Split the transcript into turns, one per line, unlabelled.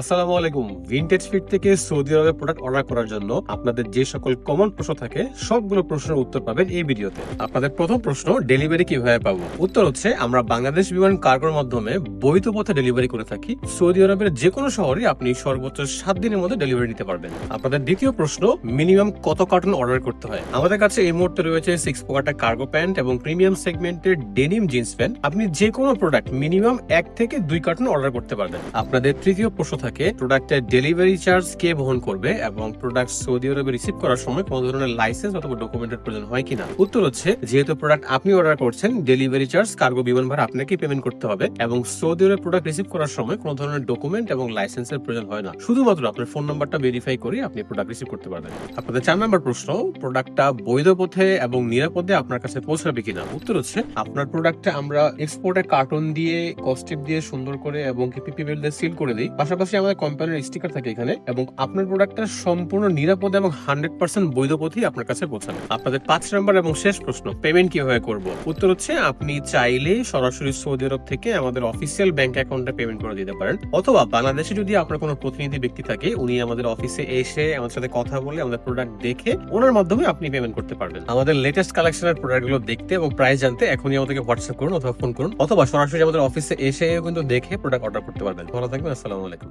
আসসালামু আলাইকুম। Vintage Fit থেকে সৌদি আরবে প্রোডাক্ট অর্ডার করার জন্য আপনাদের যে সকল কমন প্রশ্ন থাকে, সবগুলো প্রশ্নের উত্তর পাবেন এই ভিডিওতে। আপনাদের প্রথম প্রশ্ন ডেলিভারি কীভাবে পাবো? উত্তর হচ্ছে, আমরা বাংলাদেশ বিমান কার্গোর মাধ্যমে বৈধ পথে ডেলিভারি করে থাকি। সৌদি আরবের যে কোনো শহরে আপনি সর্বোচ্চ সাত দিনের মধ্যে ডেলিভারি নিতে পারবেন। আপনাদের দ্বিতীয় প্রশ্ন মিনিমাম কত কার্টন অর্ডার করতে হয়? আমাদের কাছে এই মুহূর্তে রয়েছে সিক্স পকেটা কার্গো প্যান্ট এবং প্রিমিয়াম সেগমেন্টের ডেনিম জিন্স প্যান্ট আপনি যে কোনো প্রোডাক্ট মিনিমাম এক থেকে দুই কার্টন অর্ডার করতে পারবেন। আপনাদের তৃতীয় প্রশ্ন থাকে প্রোডাক্টের ডেলিভারি চার্জ কে বহন করবে এবং প্রোডাক্ট সৌদি আরবে রিসিভ করার সময় কোনো ধরনের লাইসেন্স অথবা ডকুমেন্টের প্রয়োজন হয় কিনা। উত্তর হচ্ছে, যেহেতু প্রোডাক্ট আপনি অর্ডার করছেন ডেলিভারি চার্জ কার্গো বিমান ভাড়া আপনাকে পেমেন্ট করতে হবে এবং সৌদি আরবে প্রোডাক্ট রিসিভ করার সময় কোনো ধরনের ডকুমেন্ট এবং লাইসেন্সের প্রয়োজন হয় না। শুধুমাত্র আপনার ফোন নাম্বারটা ভেরিফাই করে আপনি প্রোডাক্ট রিসিভ করতে পারবেন। আপনাদের চার নম্বর প্রশ্ন প্রোডাক্টটা বৈধ পথে এবং নিরাপদে আপনার কাছে পৌঁছাবে কিনা? উত্তর হচ্ছে, আপনার প্রোডাক্টটা আমরা এক্সপোর্টে কার্টন দিয়ে কস্টিপ দিয়ে সুন্দর করে এবং পিপি বেল দিয়ে সিল করে দিই। পাশাপাশি আমাদের কোম্পানির স্টিকার থাকে এখানে এবং আপনার প্রোডাক্টটা সম্পূর্ণ নিরাপদ এবং হান্ড্রেড পার্সেন্ট বৈধ পথেই আপনার কাছে পৌঁছাবে আপনাদের পাঁচ নম্বর এবং শেষ প্রশ্ন পেমেন্ট কীভাবে করব? উত্তর হচ্ছে আপনি চাইলে সরাসরি সৌদি আরব থেকে আমাদের অফিসিয়াল ব্যাংক অ্যাকাউন্টে পেমেন্ট করে দিতে পারেন। অথবা বাংলাদেশে যদি আপনার কোনো প্রতিনিধি ব্যক্তি থাকে, উনি আমাদের অফিসে এসে আমাদের সাথে কথা বলে আমাদের প্রোডাক্ট দেখে ওনার মাধ্যমে আপনি পেমেন্ট করতে পারবেন। আমাদের লেটেস্ট কালেকশনের প্রোডাক্টগুলো দেখতে এবং প্রাইস জানতে এখনই আমাদেরকে হোয়াটসঅ্যাপ করুন অথবা ফোন করুন। অথবা সরাসরি আমাদের অফিসে এসে কিন্তু দেখে প্রোডাক্ট অর্ডার করতে পারবেন। ভালো থাকবেন, আসসালামু আলাইকুম।